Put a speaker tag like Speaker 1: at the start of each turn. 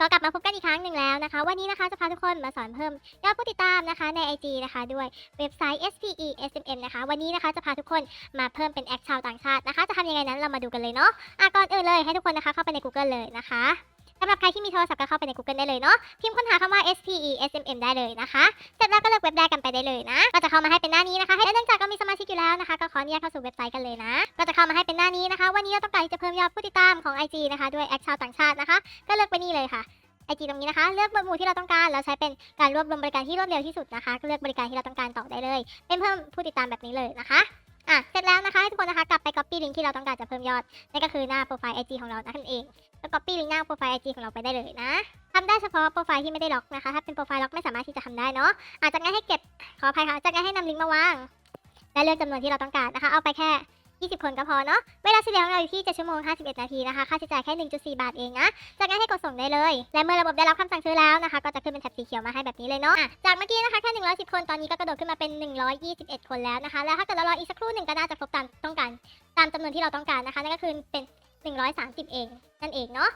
Speaker 1: ก็กลับมาพบกันอีกครั้งหนึ่งแล้วนะคะ วันนี้นะคะจะพาทุกคนมาสอนเพิ่มยอดผู้ติดตามนะคะใน IG นะคะด้วยเว็บไซต์ SPE SMM นะคะวันนี้นะคะจะพาทุกคนมาเพิ่มเป็นแอคชาวต่างชาตินะคะ จะทำยังไงนั้นเรามาดูกันเลยเนาะอะก่อนอื่นเลยให้ทุกคนนะคะเข้าไปใน Google เลยนะคะ สำหรับใครที่มีโทรศัพท์ก็เข้าไปใน Google ได้เลยเนาะพิมพ์ค้นหาคำว่า SPE SMM ได้เลยนะคะเสร็จแล้วก็เลือกเว็บแรกกันไปได้เลยนะ ก็จะเข้ามาให้เป็นหน้านี้นะคะและเนื่องจากก็มีสมาชิกอยู่แล้วนะคะ ก็ขออนุญาตเข้าสู่เว็บไซต์กันเลยนะ ก็จะเข้ามาให้เป็นหน้านี้นะคะ วันนี้เราต้องการจะเพิ่มยอดผู้ติดตามของ IG นะคะด้วยแอคชาวต่างชาตินะคะ ก็เลือกไปนี่เลยค่ะ IG ตรงนี้นะคะ เลือกหมวดหมู่ที่เราต้องการแล้วใช้เป็นการรวบรวมบริการที่รวดเร็วที่สุดนะคะก็เลือกบริการที่เราต้องการต่อได้เลย เป็นเพิ่มผู้ติดตามแบบนี้เลยนะคะ อะ เสร็จแล้วนะคะให้ทุกคนนะคะกลับไป copy ลิงก์ที่เราต้องการจะเพิ่มยอด นั่นก็คือหน้าโปรไฟล์ IG ของเรานั่นเอง copy ลิงก์หน้าโปรไฟล์ IG ของเราไปได้เลยนะทำได้เฉพาะโปรไฟล์ที่ไม่ได้ล็อกนะคะ ถ้าเป็นโปรไฟล์ล็อกไม่สามารถที่จะทำได้เนาะอาจจะงั้นให้เก็บขออภัยค่ะจากนั้นให้นำลิงก์มาวาง และเลือกจำนวนที่เราต้องการนะคะ เอาไปแค่ 20 คนก็พอเนาะเวลาเฉลี่ยของเราอยู่ที่7ชั่วโมง 51 นาทีนะคะ ค่าใช้จ่ายแค่ 1.4 บาทเองนะ จากนั้นให้กดส่งได้เลย และเมื่อระบบได้รับคำสั่งซื้อแล้วนะคะ ก็จะขึ้นเป็นแถบสีเขียวมาให้แบบนี้เลยเนาะะจากเมื่อกี้นะคะแค่ 110 คนตอนนี้ก็กระโดดขึ้นมาเป็น 121 คนแล้วนะคะ แล้วถ้าเกิดเรารออีกสักครู่หนึ่งก็น่าจะครบตามต้องการตามจำนวนที่เราต้องการนะคะนั่นก็คือเป็น 130 เอง นั่นเองเนาะ